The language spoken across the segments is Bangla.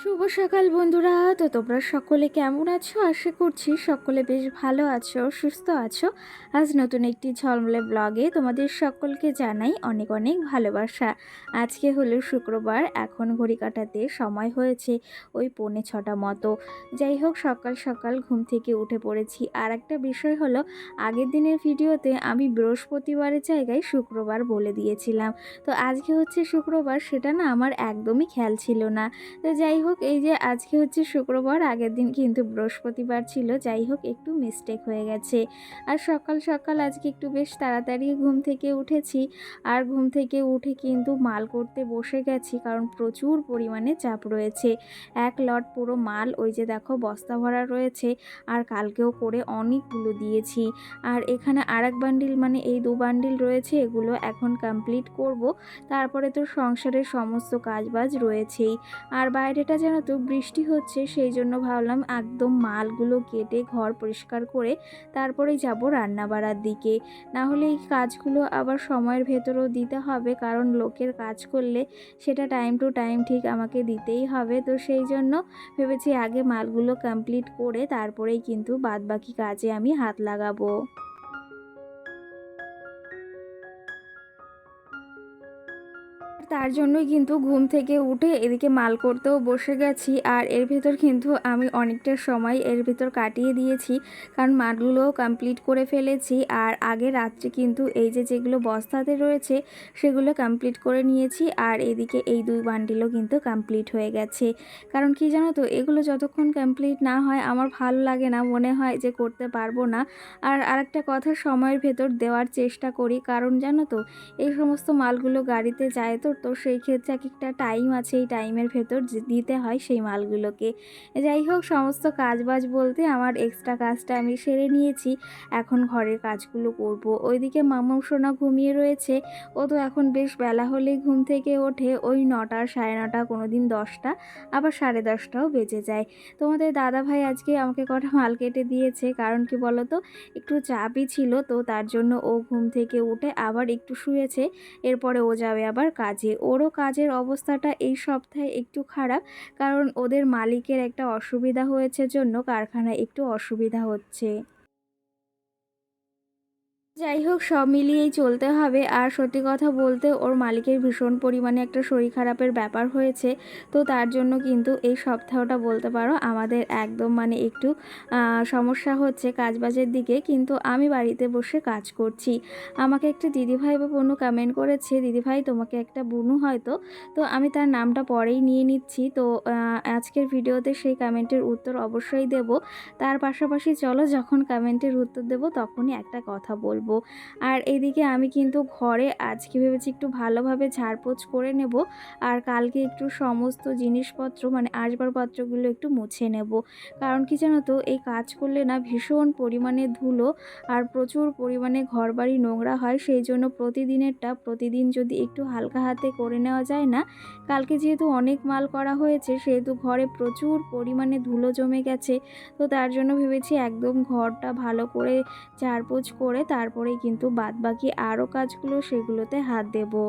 শুভ সকাল বন্ধুরা। তো তোমরা সকলে কেমন আছো? আশা করছি সকলে বেশ ভালো আছো, সুস্থ আছো। আজ নতুন একটি ঝলমলে ব্লগে তোমাদের সকলকে জানাই অনেক অনেক ভালোবাসা। আজকে হলো শুক্রবার, এখন ঘড়ি কাটাতে সময় হয়েছে ওই পৌনে ছটা মতো। যাই হোক, সকাল সকাল ঘুম থেকে উঠে পড়েছি। আর একটা বিষয় হলো, আগের দিনের ভিডিওতে আমি বৃহস্পতিবারের জায়গায় শুক্রবার বলে দিয়েছিলাম। তো আজকে হচ্ছে শুক্রবার, সেটা না আমার একদমই খেয়াল ছিল না। তো যাই হোক এই যে আজকে হচ্ছে শুক্রবার, আগের দিন কিন্তু বৃহস্পতিবার ছিল, যাই হোক, একটু মিস্টেক হয়ে গেছে। আর সকাল সকাল আজকে একটু বেশ তাড়াতাড়ি ঘুম থেকে উঠেছি। আর ঘুম থেকে উঠে কিন্তু মাল করতে বসে গেছি, কারণ প্রচুর পরিমাণে চাপ রয়েছে। এক লট পুরো মাল, ওই যে দেখো, বস্তা ভরা রয়েছে, আর কালকেও করে অনেকগুলো দিয়েছি। আর এখানে আর এক বান্ডিল মানে এই দু বান্ডিল রয়েছে, এগুলো এখন কমপ্লিট করব। তারপরে তো সংসারের সমস্ত কাজবাজ রয়েছেই। আর বাইরেটা যেন তো, বৃষ্টি হচ্ছে সেই জন্য ভাবলাম একদম মালগুলো কেটে ঘর পরিষ্কার করে তারপরেই যাব রান্না বাড়ার দিকে। না হলে এই কাজগুলো আবার সময়ের ভেতরেও দিতে হবে, কারণ লোকের কাজ করলে সেটা টাইম টু টাইম ঠিক আমাকে দিতেই হবে। তো সেই জন্য ভেবেছি আগে মালগুলো কমপ্লিট করে তারপরেই কিন্তু বাদবাকি কাজে আমি হাত লাগাবো। তার জন্যই কিন্তু ঘুম থেকে উঠে এদিকে মাল করতেও বসে গেছি। আর এর ভেতর কিন্তু আমি অনেকটা সময় এর ভেতর কাটিয়ে দিয়েছি, কারণ মালগুলোও কমপ্লিট করে ফেলেছি। আর আগে রাত্রে কিন্তু এই যে যেগুলো বস্তাতে রয়েছে, সেগুলো কমপ্লিট করে নিয়েছি। আর এদিকে এই দুই বান্ডিলও কিন্তু কমপ্লিট হয়ে গেছে। কারণ কি জানো তো, এগুলো যতক্ষণ কমপ্লিট না হয় আমার ভালো লাগে না, মনে হয় যে করতে পারব না। আর আরেকটা কথা, সময়ের ভেতর দেওয়ার চেষ্টা করি। কারণ জানো তো, এই সমস্ত মালগুলো গাড়িতে যায় তো তো সেই ক্ষেত্রে এক একটা টাইম আছে, এই টাইমের ভেতর দিতে হয় সেই মালগুলোকে। যাই হোক, সমস্ত কাজবাজ বলতে আমার এক্সট্রা কাজটা আমি সেরে নিয়েছি, এখন ঘরের কাজগুলো করব। ওইদিকে মামাও সোনা ঘুমিয়ে রয়েছে, ও তো এখন বেশ বেলা হলেই ঘুম থেকে ওঠে, ওই নটা সাড়ে নটা কোনো দিন দশটা, আবার সাড়ে দশটাও বেজে যায়। তোমাদের দাদা ভাই আজকে আমাকে কটা মাল কেটে দিয়েছে, কারণ কি বলতো, একটু চাপই ছিল, তো তার জন্য ও ঘুম থেকে উঠে আবার একটু শুয়েছে, এরপরে ও যাবে আবার কাজে। ওরও কাজের অবস্থাটা এই সপ্তাহে একটু খারাপ, কারণ ওদের মালিকের একটা অসুবিধা হয়েছে জন্য কারখানায় একটু অসুবিধা হচ্ছে। যাই হোক সব মিলিয়েই চলতে হবে। আর সত্যি কথা বলতে, ওর মালিকের ভীষণ পরিমাণে একটা শরীর খারাপের ব্যাপার হয়েছে। তো তার জন্য কিন্তু এই সপ্তাহটা বলতে পারো, আমাদের একদম মানে একটু সমস্যা হচ্ছে কাজবাজের দিকে। কিন্তু আমি বাড়িতে বসে কাজ করছি। আমাকে একটা দিদিভাই বা বোনু কমেন্ট করেছে, দিদিভাই, তোমাকে একটা বুনু হয়তো? তো আমি তার নামটা পরেই নিয়ে নিচ্ছি। তো আজকের ভিডিওতে সেই কমেন্টের উত্তর অবশ্যই দেব। তার পাশাপাশি চলো, যখন কমেন্টের উত্তর দেব, তখনই একটা কথা বলব। করব। আর এদিকে আমি কিন্তু ঘরে আজকে ভেবেছি একটু ভালোভাবে ঝাড়পোছ করে নেব। আর কালকে একটু সমস্ত জিনিসপত্র মানে আসবাবপত্রগুলো একটু মুছে নেব। কারণ কি জানো তো, এই কাজ করলে না ভীষণ পরিমাণে ধুলো আর প্রচুর পরিমাণে ঘরবাড়ি নোংরা হয়। সেই জন্য প্রতিদিনেরটা প্রতিদিন যদি একটু হালকা হাতে করে নেওয়া যায় না, কালকে যেহেতু অনেক মাল করা হয়েছে, সেহেতু ঘরে প্রচুর পরিমাণে ধুলো জমে গেছে। তো তার জন্য ভেবেছি একদম ঘরটা ভালো করে ঝাড়পোছ করে তারপর তারপরেই কিন্তু বাদবাকি আরও কাজগুলো সেগুলোতে হাত দেবো।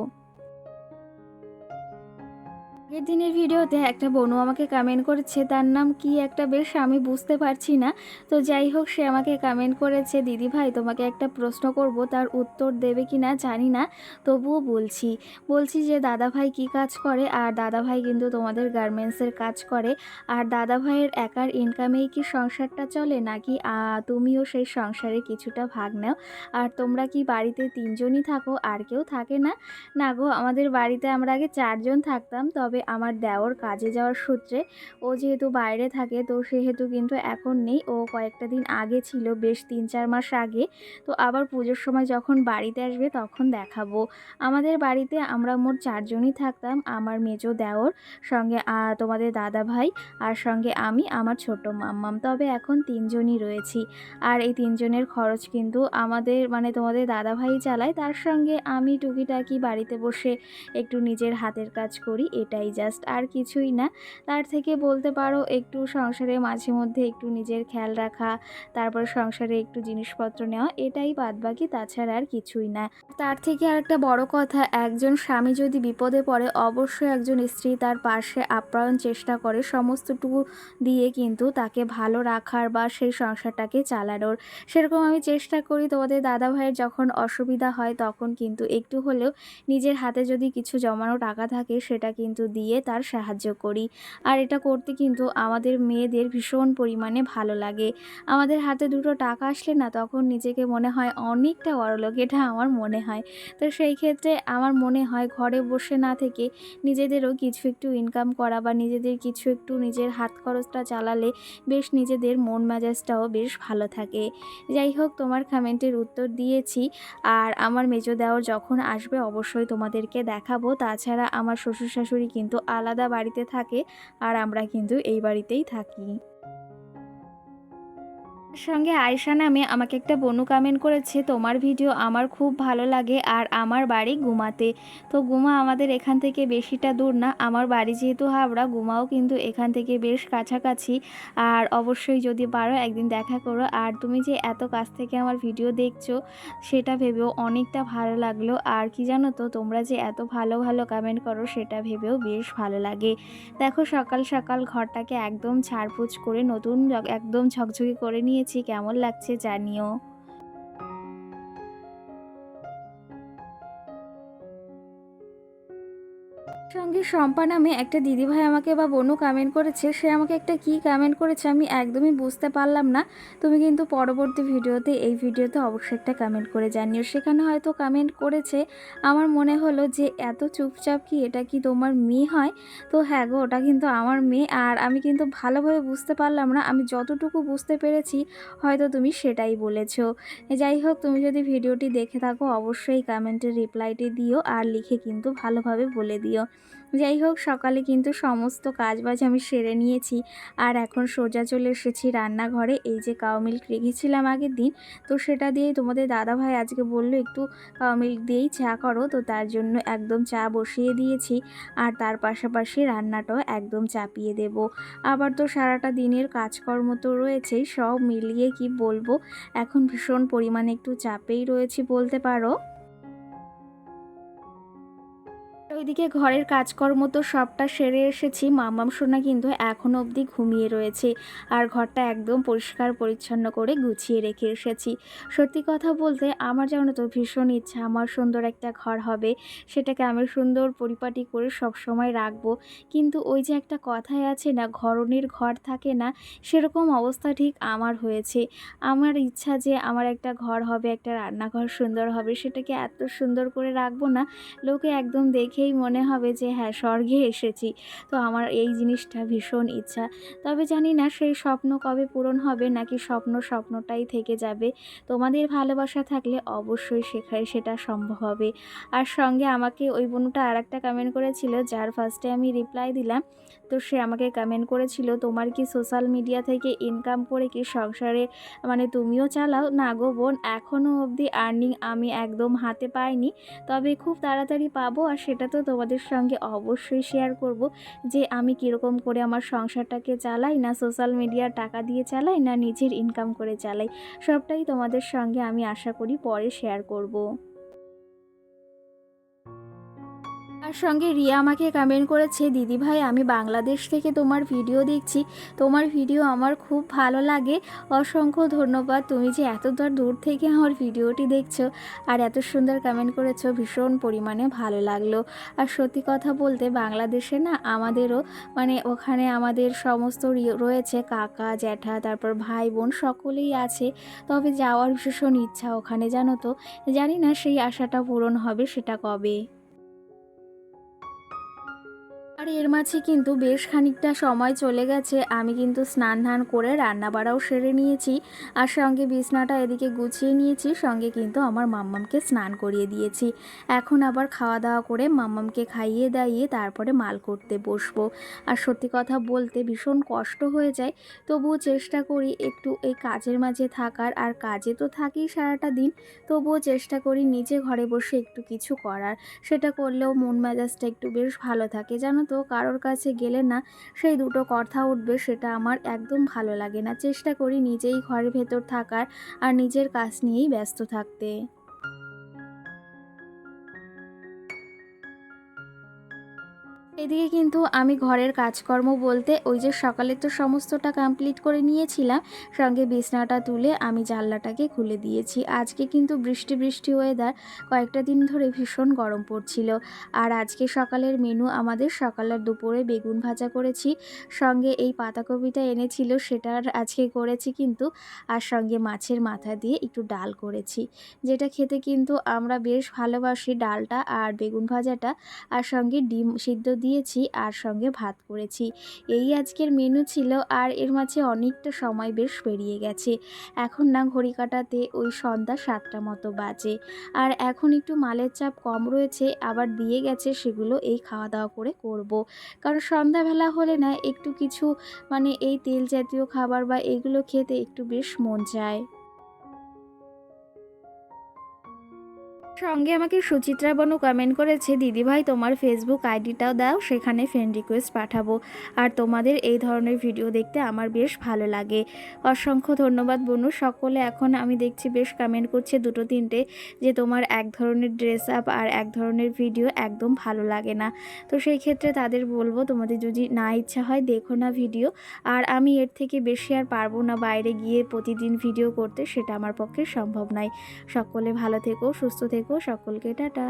আগের দিনের ভিডিওতে একটা বনু আমাকে কমেন্ট করেছে, তার নাম কি একটা বেশ আমি বুঝতে পারছি না। তো যাই হোক, সে আমাকে কমেন্ট করেছে, দিদি ভাই, তোমাকে একটা প্রশ্ন করব, তার উত্তর দেবে কি না জানি না, তবুও বলছি। বলছি যে, দাদা ভাই কী কাজ করে? আর দাদা ভাই কিন্তু তোমাদের গার্মেন্টসের কাজ করে। আর দাদা ভাইয়ের একার ইনকামেই কি সংসারটা চলে, নাকি তুমিও সেই সংসারে কিছুটা ভাগ নাও? আর তোমরা কি বাড়িতে তিনজনই থাকো, আর কেউ থাকে না? না গো, আমাদের বাড়িতে আমরা আগে চারজন থাকতাম, তবে তবে আমার দেওর কাজে যাওয়ার সূত্রে ও যেহেতু বাইরে থাকে, তো সেহেতু কিন্তু এখন নেই। ও কয়েকটা দিন আগে ছিল, বেশ তিন চার মাস আগে। তো আবার পুজোর সময় যখন বাড়িতে আসবে তখন দেখাবো। আমাদের বাড়িতে আমরা মোট চারজনই থাকতাম, আমার মেজো দেওর, সঙ্গে তোমাদের দাদা ভাই আর সঙ্গে আমি, আমার ছোট মাম্মাম। তবে এখন তিনজনই রয়েছি। আর এই তিনজনের খরচ কিন্তু আমাদের মানে তোমাদের দাদা ভাই চালায়, তার সঙ্গে আমি টুকিটাকি বাড়িতে বসে একটু নিজের হাতের কাজ করি, এটাই জাস্ট আর কিছুই না। তার থেকে বলতে পারো একটু সংসারে মাঝে মধ্যে একটু নিজের খেয়াল রাখা, তারপর সংসারে একটু জিনিসপত্র নেওয়া, এটাই বাদবাকি তাছাড়া আর কিছুই না। তার থেকে আর একটা বড় কথা, একজন স্বামী যদি বিপদে পড়ে, অবশ্যই একজন স্ত্রী তার পাশে আপ্যায়ন চেষ্টা করে, সমস্তটুকু দিয়ে কিন্তু তাকে ভালো রাখার বা সেই সংসারটাকে চালানোর। সেরকম আমি চেষ্টা করি, তোমাদের দাদা ভাইয়ের যখন অসুবিধা হয়, তখন কিন্তু একটু হলেও নিজের হাতে যদি কিছু জমানো টাকা থাকে, সেটা কিন্তু দিয়ে তার সাহায্য করি। আর এটা করতে কিন্তু আমাদের মেয়েদের ভীষণ পরিমাণে ভালো লাগে। আমাদের হাতে দুটো টাকা আসলে না, তখন নিজেকে মনে হয় অনেকটা বড়লোক এটা আমার মনে হয়। তো সেই ক্ষেত্রে আমার মনে হয় ঘরে বসে না থেকে নিজেদেরও কিছু একটু ইনকাম করা বা নিজেদের কিছু একটু নিজের হাত খরচটা চালালে বেশ নিজেদের মন মেজাজটাও বেশ ভালো থাকে। যাই হোক, তোমার কমেন্টের উত্তর দিয়েছি। আর আমার মেজো দেওয়ার যখন আসবে, অবশ্যই তোমাদেরকে দেখাবো। তাছাড়া আমার শ্বশুর শাশুড়ি কিন্তু আলাদা বাড়িতে থাকে আর আমরা কিন্তু এই বাড়িতেই থাকি। সঙ্গে আয়শা নামে আমাকে একটা বনু কমেন্ট করেছে, তোমার ভিডিও আমার খুব ভালো লাগে আর আমার বাড়ি গুমাতে। তো গুমা আমাদের এখান থেকে বেশিটা দূর না, আমার বাড়ি যেহেতু হাবড়া গুমাও কিন্তু এখান থেকে বেশ কাছাকাছি। আর অবশ্যই যদি পারো একদিন দেখা করো। আর তুমি যে এত কাছ থেকে আমার ভিডিও দেখছ, সেটা ভেবেও অনেকটা ভালো লাগল। আর কি জানো তো, তোমরা যে এত ভালো ভালো কমেন্ট করো, সেটা ভেবেও বেশ ভালো লাগে। দেখো সকাল সকাল ঘরটাকে একদম ছাড়পুছ করে নতুন একদম ঝকঝকে করে নিয়েছি। কেমন লাগছে জানিও। সঙ্গে শম্পা নামে একটা দিদিভাই আমাকে বা বোনও কমেন্ট করেছে, সে আমাকে একটা কি কমেন্ট করেছে আমি একদমই বুঝতে পারলাম না। তুমি কিন্তু পরবর্তী ভিডিওতে, এই ভিডিওতে অবশ্যই একটা কমেন্ট করে জানিও। সেখানে হয়তো কমেন্ট করেছে, আমার মনে হলো যে এত চুপচাপ কি এটা কি তোমার মেয়ে হয়? তো হ্যাঁ গো, ওটা কিন্তু আমার মেয়ে আর আমি কিন্তু ভালোভাবে বুঝতে পারলাম না। আমি যতটুকু বুঝতে পেরেছি, হয়তো তুমি সেটাই বলেছ। যাই হোক, তুমি যদি ভিডিওটি দেখে থাকো, অবশ্যই কমেন্টের রিপ্লাইটি দিও আর লিখে কিন্তু ভালোভাবে বলে দিও। যাই হোক, সকালে কিন্তু সমস্ত কাজবাজ আমি সেরে নিয়েছি। আর এখন সোজা চলে এসেছি রান্নাঘরে। এই যে কাউ মিল্ক রেখেছিলাম আগের দিন, তো সেটা দিয়েই তোমাদের দাদাভাই আজকে বলল, একটু কাউ মিল্ক দিয়েই চা করো। তো তার জন্য একদম চা বসিয়ে দিয়েছি। আর তার পাশাপাশি রান্নাটাও একদম চাপিয়ে দেব। আবার তো সারাটা দিনের কাজকর্ম তো রয়েছেই সব মিলিয়ে কি বলব? এখন ভীষণ পরিমাণে একটু চাপেই রয়েছি বলতে পারো। ওইদিকে ঘরের কাজকর্ম তো সবটা সেরে এসেছি। মামাম সোনা কিন্তু এখনও অবধি ঘুমিয়ে রয়েছে আর ঘরটা একদম পরিষ্কার পরিচ্ছন্ন করে গুছিয়ে রেখে এসেছি। সত্যি কথা বলতে আমার জানো তো ভীষণ ইচ্ছা, আমার সুন্দর একটা ঘর হবে, সেটাকে আমি সুন্দর পরিপাটি করে সব সময় রাখব। কিন্তু ওই যে একটা কথাই আছে না ঘরনের ঘর থাকে না, সেরকম অবস্থা ঠিক আমার হয়েছে। আমার ইচ্ছা যে আমার একটা ঘর হবে, একটা রান্নাঘর সুন্দর হবে, সেটাকে এত সুন্দর করে রাখব না, লোকে একদম দেখেই মনে হবে যে হ্যাঁ স্বর্গে এসেছি। তো আমার এই জিনিসটা ভীষণ ইচ্ছা। তবে জানি না সেই স্বপ্ন কবে পূরণ হবে, নাকি স্বপ্ন স্বপ্নটাই থেকে যাবে। তোমাদের ভালোবাসা থাকলে অবশ্যই সেখানে সেটা সম্ভব হবে। আর সঙ্গে আমাকে ওই বোনটা আর একটা কমেন্ট করেছিল, যার ফার্স্টে আমি রিপ্লাই দিলাম। তো সে আমাকে কমেন্ট করেছিল, তোমার কি সোশ্যাল মিডিয়া থেকে ইনকাম করে কি সংসারে মানে তুমিও চালাও? না গো বোন এখনও অবধি আর্নিং আমি একদম হাতে পাইনি। তবে খুব তাড়াতাড়ি পাবো আর সেটা তো তোমাদের সঙ্গে অবশ্যই শেয়ার করব যে আমি কীরকম করে আমার সংসারটাকে চালাই, না সোশ্যাল মিডিয়ার টাকা দিয়ে চালাই, না নিজের ইনকাম করে চালাই। সবটাই তোমাদের সঙ্গে আমি আশা করি পরে শেয়ার করব। তার সঙ্গে রিয়া আমাকে কমেন্ট করেছে, দিদি ভাই, আমি বাংলাদেশ থেকে তোমার ভিডিও দেখছি। তোমার ভিডিও আমার খুব ভালো লাগে। অসংখ্য ধন্যবাদ। তুমি যে এত দূর থেকে আমার ভিডিওটি দেখছ আর এত সুন্দর কমেন্ট করেছ, ভীষণ পরিমাণে ভালো লাগল। আর সত্যি কথা বলতে, বাংলাদেশে না আমাদেরও মানে ওখানে আমাদের সমস্ত রয়েছে কাকা, জ্যাঠা, তারপর ভাই বোন সকলেই আছে। তবে যাওয়ার ভীষণ ইচ্ছা ওখানে, জানো তো? জানি না সেই আশাটা পূরণ হবে সেটা কবে। এর মাঝে কিন্তু বেশ খানিকটা সময় চলে গেছে। আমি কিন্তু স্নান ধান করে রান্না বাড়াও সেরে নিয়েছি আর সঙ্গে বিছনাটা এদিকে গুছিয়ে নিয়েছি, সঙ্গে কিন্তু আমার মাম্মামকে স্নান করিয়ে দিয়েছি। এখন আবার খাওয়া দাওয়া করে মাম্মামকে খাইয়ে দাইয়ে তারপরে মাল করতে বসবো। আর সত্যি কথা বলতে ভীষণ কষ্ট হয়ে যায়, তবুও চেষ্টা করি একটু এই কাজের মাঝে থাকার। আর কাজে তো থাকি সারাটা দিন, তবুও চেষ্টা করি নিজে ঘরে বসে একটু কিছু করার। সেটা করলেও মন মেজাজটা একটু বেশ ভালো থাকে, জানো তো? কারোর কাছে গেলে না সেই দুটো কথা উঠবে সেটা আমার একদম ভালো লাগে না। চেষ্টা করি নিজেই ঘরের ভেতর থাকার আর নিজের কাজ নিয়েই ব্যস্ত থাকতে। এদিকে কিন্তু আমি ঘরের কাজকর্ম বলতে ওই যে সকালে তো সমস্তটা কমপ্লিট করে নিয়েছিলাম, সঙ্গে বিছনাটা তুলে আমি জানলাটাকে খুলে দিয়েছি। আজকে কিন্তু বৃষ্টি বৃষ্টি ওয়েদার কয়েকটা দিন ধরে ভীষণ গরম পড়ছিল। আর আজকে সকালের মেনু আমাদের সকালের দুপুরে বেগুন ভাজা করেছি, সঙ্গে এই পাতাকপিটা এনেছিল সেটার আজকে করেছি কিন্তু, আর সঙ্গে মাছের মাথা দিয়ে একটু ডাল করেছি, যেটা খেতে কিন্তু আমরা বেশ ভালোবাসি ডালটা আর বেগুন ভাজাটা, আর সঙ্গে ডিম সিদ্ধ দিয়েছি আর সঙ্গে ভাত করেছি। এই আজকের মেনু ছিল আর এর মাঝে অনেকটা সময় বেশ পেরিয়ে গেছে। এখন না ঘড়ি কাটাতে ওই সন্ধ্যা সাতটা মতো বাজে। আর এখন একটু মালের চাপ কম রয়েছে, আবার দিয়ে গেছে সেগুলো এই খাওয়া দাওয়া করে করব। কারণ সন্ধ্যাবেলা হলে না একটু কিছু মানে এই তেল জাতীয় খাবার বা এগুলো খেতে একটু বেশ মন চায়। সঙ্গে আমাকে সুচিত্রা বনু কমেন্ট করেছে দিদিভাই তোমার ফেসবুক আইডিটাও দাও, সেখানে ফ্রেন্ড রিকোয়েস্ট পাঠাবো। আর তোমাদের এই ধরনের ভিডিও দেখতে আমার বেশ ভালো লাগে। অসংখ্য ধন্যবাদ বনু। সকলে এখন আমি দেখছি বেশ কমেন্ট করছে দুটো তিনটে, যে তোমার এক ধরনের ড্রেস আপ আর এক ধরনের ভিডিও একদম ভালো লাগে না। তো সেই ক্ষেত্রে তাদের বলব, তোমাদের যদি না ইচ্ছা হয়, দেখো না ভিডিও আর আমি এর থেকে বেশি আর পারব না বাইরে গিয়ে প্রতিদিন ভিডিও করতে, সেটা আমার পক্ষে সম্ভব নয় সকলে ভালো থেকো, সুস্থ থেকো সকলকে টাটা।